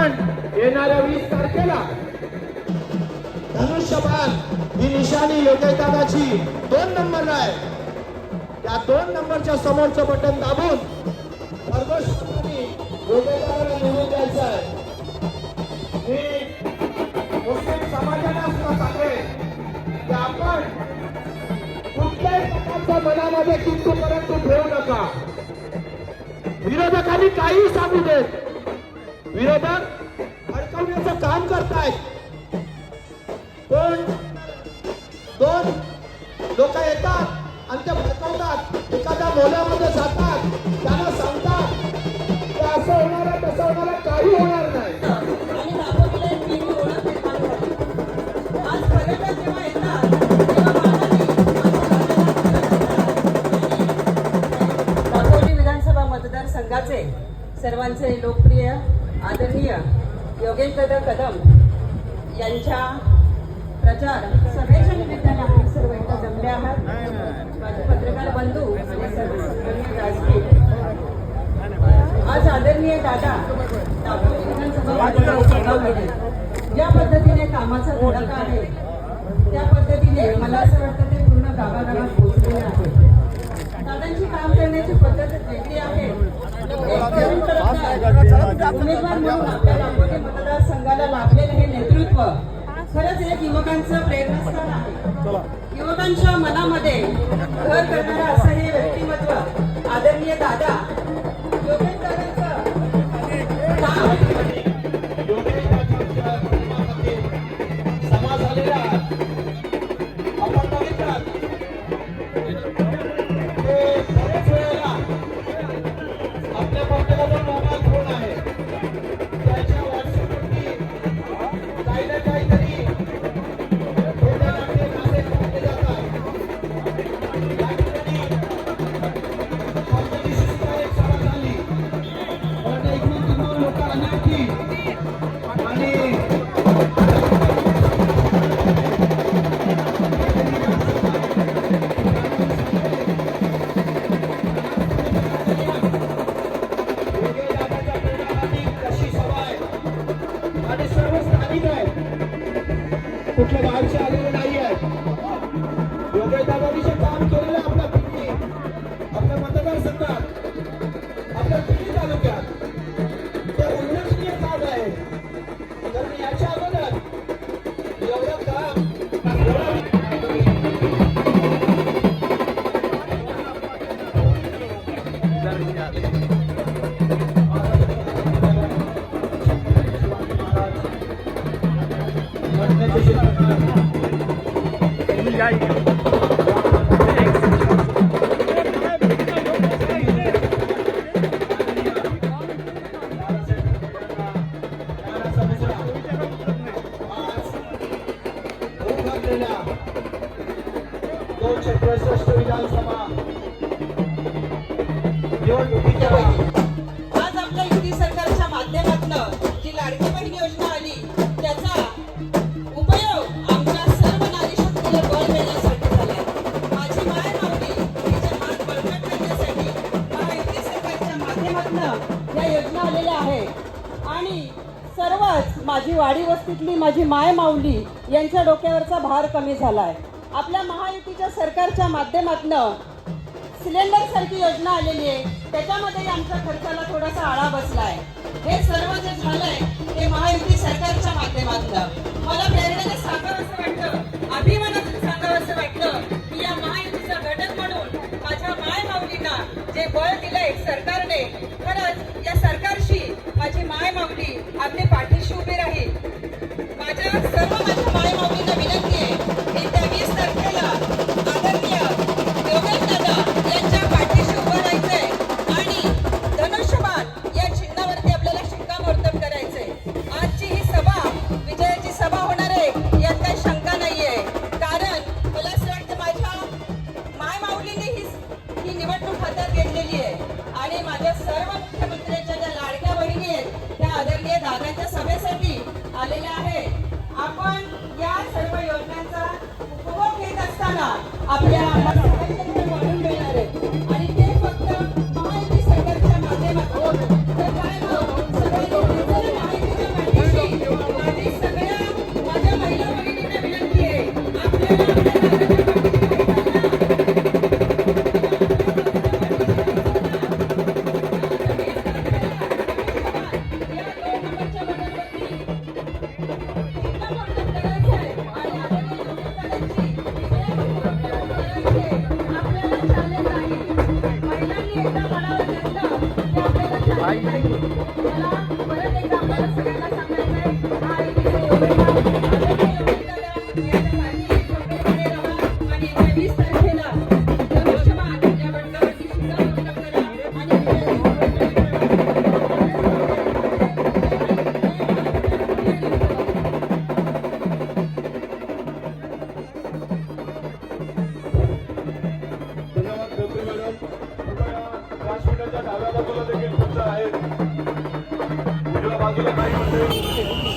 बाण येणाऱ्या वीस तारखेला. धनुष्यबाण ही निशाणी योग्य दोन नंबर आहे त्या दोन नंबरच्या समोरचं बटन दाबून खरगोशपणे योग्य निवडून द्यायचं आहे. मी मुस्लिम समाजाला सुद्धा सांगेन की आपण कुठल्याही प्रकारचा मनामध्ये किंतु परंतु ठेवू नका. विरोधकांनी काही सांगू देत विरोधक अडकवण्याचं काम करतायत. पण दोन लोक येतात आणि ते भडकवतात एखाद्या मोल्यामध्ये जातात त्यांना सांगतात की असं होणार आहे तसं होणार आहे काही होणार नाही. विधानसभा मतदारसंघाचे सर्वांचे लोकप्रिय आदरणीय योगेंद्र कदम यांच्या प्रचार सभेच्या निमित्ताने आपण सर्व एकदा जमले आहात. माझे पत्रकार बंधू आणि सर्व सन्माननीय आज आदरणीय दादा दापोली विधानसभा ज्या पद्धतीने कामाचा धडका आहे त्या पद्धतीने मला असं वाटतं ते पूर्ण गावागावात पोहोचलेले आहे दादांची काम करण्याची पद्धत वेगळी आहे एक तरुण तरुणतार उमेदवार म्हणून आपल्या मतदारसंघाला लाभलेलं हे नेतृत्व खरंच एक युवकांचं प्रेरणास्थान आहे. युवकांच्या मनामध्ये घर करणारं असं हे कुठल्या गावचे आलेले যাই माध्यमातून या योजना आलेल्या आहेत. आणि सर्वच माझी वाडी वस्तीतली माझी माय माऊली यांच्या डोक्यावरचा भार कमी झालाय. आपल्या महायुतीच्या सरकारच्या माध्यमातून सिलेंडर सारखी योजना आलेली आहे. त्याच्यामध्ये आमच्या खर्चाला थोडासा आळा बसलाय. हे सर्व जे झालंय ते महायुती सरकारच्या माध्यमातून. मला प्रेरणेने सांगावं असं वाटतं. अभिमानातून जे बळ दिलंय सरकारने. खरंच या सरकारशी माझी माय मागणी आपले पाठी घेत आपल्या वाढून मिळणार आहे. आणि ते फक्त सरकारच्या माध्यमातून. तर काय सगळ्या माझ्या महिला भगिनींना विनंती आहे आपल्याला डाव्या बाजूला देखील खुर्च्या आहेत उजव्या बाजूला काही मंडळी